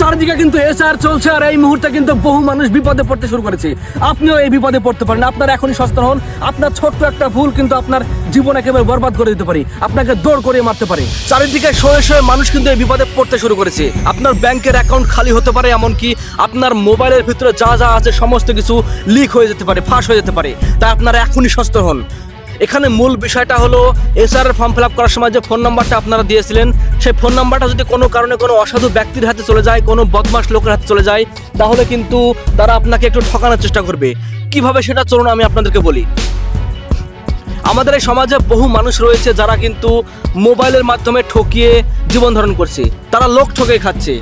চারিদিকে কিন্তু এসআর চলছে আর এই মুহূর্তে কিন্তু বহু মানুষ বিপদে পড়তে শুরু করেছে। আপনিও এই বিপদে পড়তে পারেন। আপনার এখনই সস্তা হন। আপনার ছোট্ট একটা ভুল কিন্তু আপনার জীবন একেবারে বরবাদ করে দিতে পারে। আপনাকে দৌড় করে মারতে পারে। চারিদিকে শয়ে শয়ে মানুষ কিন্তু এই বিপদে পড়তে শুরু করেছে। আপনার ব্যাংকের অ্যাকাউন্ট খালি হতে পারে এমনকি আপনার মোবাইলের ভিতরে যা যা আছে সমস্ত কিছু লিক হয়ে যেতে পারে, ফাঁস হয়ে যেতে পারে। তাই আপনারা এখনই সস্তা হন। এখানে মূল বিষয়টা হলো এসআর ফর্ম ফিল আপ করার সময় যে ফোন নাম্বারটা আপনারা দিয়েছিলেন, সেই ফোন নাম্বারটা যদি কোনো কারণে কোনো অসাধু ব্যক্তির হাতে চলে যায়, কোনো বদমাস লোকের হাতে চলে যায়, তাহলে কিন্তু তারা আপনাকে একটু ঠকানোর চেষ্টা করবে। কীভাবে সেটা চলুন আমি আপনাদেরকে বলি। আমাদের এই সমাজে বহু মানুষ রয়েছে যারা কিন্তু মোবাইলের মাধ্যমে ঠকিয়ে জীবন ধারণ করছে। তারা লোক ঠকে খাচ্ছে।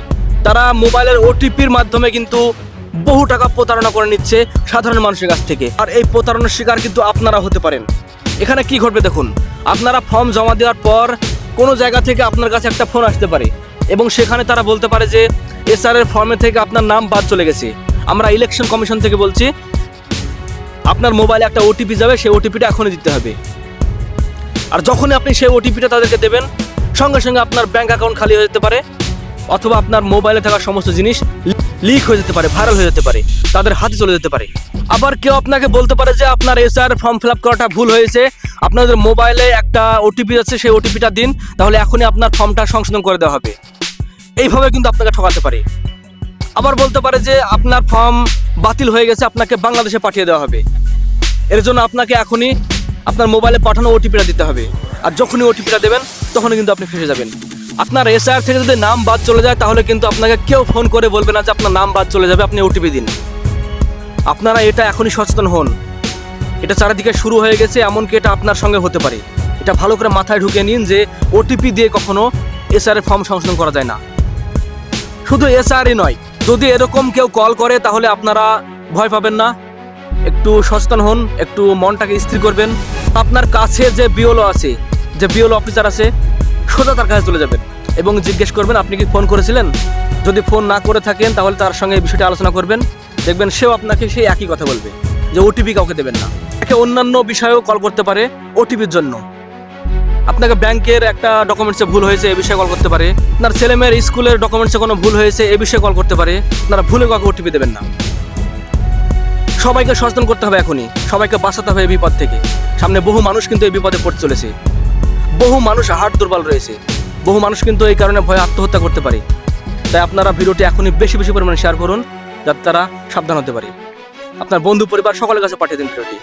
তারা মোবাইলের ওটিপির মাধ্যমে কিন্তু বহু টাকা প্রতারণা করে নিচ্ছে সাধারণ মানুষের কাছ থেকে। আর এই প্রতারণার শিকার কিন্তু আপনারা হতে পারেন। এখানে কি ঘটবে দেখুন। আপনারা ফর্ম জমা দেওয়ার পর কোনো জায়গা থেকে আপনার কাছে একটা ফোন আসতে পারে এবং সেখানে তারা বলতে পারে যে এসআর এর ফর্মে থেকে আপনার নাম বাদ চলে গেছে। আমরা ইলেকশন কমিশন থেকে বলছি, আপনার মোবাইলে একটা ওটিপি যাবে, সেই ওটিপিটা এখনই দিতে হবে। আর যখনই আপনি সেই ওটিপিটা তাদেরকে দেবেন, সঙ্গে সঙ্গে আপনার ব্যাংক অ্যাকাউন্ট খালি হয়ে যেতে পারে, অথবা আপনার মোবাইলে থাকা সমস্ত জিনিস লিক হয়ে যেতে পারে ভাইরাল হয়ে যেতে পারে, তাদের হাতে চলে যেতে পারে। আবার কেউ আপনাকে বলতে পারে যে আপনার এসআর ফর্ম ফিল আপ করাটা ভুল হয়েছে, আপনাদের মোবাইলে একটা ওটিপি আছে, সেই ওটিপিটা দিন, তাহলে এখনই আপনার ফর্মটা সংশোধন করে দেওয়া হবে। এইভাবে কিন্তু আপনাকে ঠকাতে পারে। আবার বলতে পারে যে আপনার ফর্ম বাতিল হয়ে গেছে, আপনাকে বাংলাদেশে পাঠিয়ে দেওয়া হবে। এর জন্য আপনাকে এখনই আপনার মোবাইলে পাঠানো ওটিপিটা দিতে হবে। আর যখনই ওটিপিটা দেবেন, তখনই কিন্তু আপনি ফেসে যাবেন। আপনার এসআর থেকে যদি নাম বাদ চলে যায়, তাহলে কিন্তু আপনাকে কেউ ফোন করে বলবে না যে আপনার নাম বাদ চলে যাবে, আপনি ওটিপি দিন। আপনারা এটা এখনই সচেতন হন। এটা চারিদিকে শুরু হয়ে গেছে, এমনকি এটা আপনার সঙ্গে হতে পারে। এটা ভালো করে মাথায় ঢুকে নিন যে ওটিপি দিয়ে কখনো এসআরের ফর্ম সংশোধন করা যায় না। শুধু এসআরই নয়, যদি এরকম কেউ কল করে, তাহলে আপনারা ভয় পাবেন না। একটু সচেতন হন, একটু মনটাকে স্থির করবেন। আপনার কাছে যে বিওলো আছে, যে বিওলো অফিসার আছে সোজা তার কাছে চলে যাবেন এবং জিজ্ঞেস করবেন, আপনি কি ফোন করেছিলেন? যদি ফোন না করে থাকেন, তাহলে তার সঙ্গে এই বিষয়টি আলোচনা করবেন। দেখবেন সেও আপনাকে সেই একই কথা বলবে, যে ওটিপি কাউকে দেবেন না। একে অন্যান্য বিষয়েও কল করতে পারে ওটিপির জন্য। আপনাকে ব্যাংকের একটা ডকুমেন্টসে ভুল হয়েছে, এ বিষয়ে কল করতে পারে। আপনার ছেলেমেয়ের স্কুলের ডকুমেন্টসে কোনো ভুল হয়েছে, এ বিষয়ে কল করতে পারে। আপনারা ভুলে কাউকে ওটিপি দেবেন না। সবাইকে সচেতন করতে হবে এখনই। সবাইকে বাঁচাতে হবে এই বিপদ থেকে। সামনে বহু মানুষ কিন্তু এই বিপদে পড়ে চলেছে। বহু মানুষ হার্ট দুর্বল রয়েছে। বহু মানুষ কিন্তু এই কারণে ভয়ে আত্মহত্যা করতে পারে। তাই আপনারা ভিডিওটি এখনই বেশি বেশি পরিমাণে শেয়ার করুন, যাতে তারা সাবধান হতে পারে। আপনার বন্ধু, পরিবার সকলের কাছে পাঠিয়ে দিন ভিডিওটি।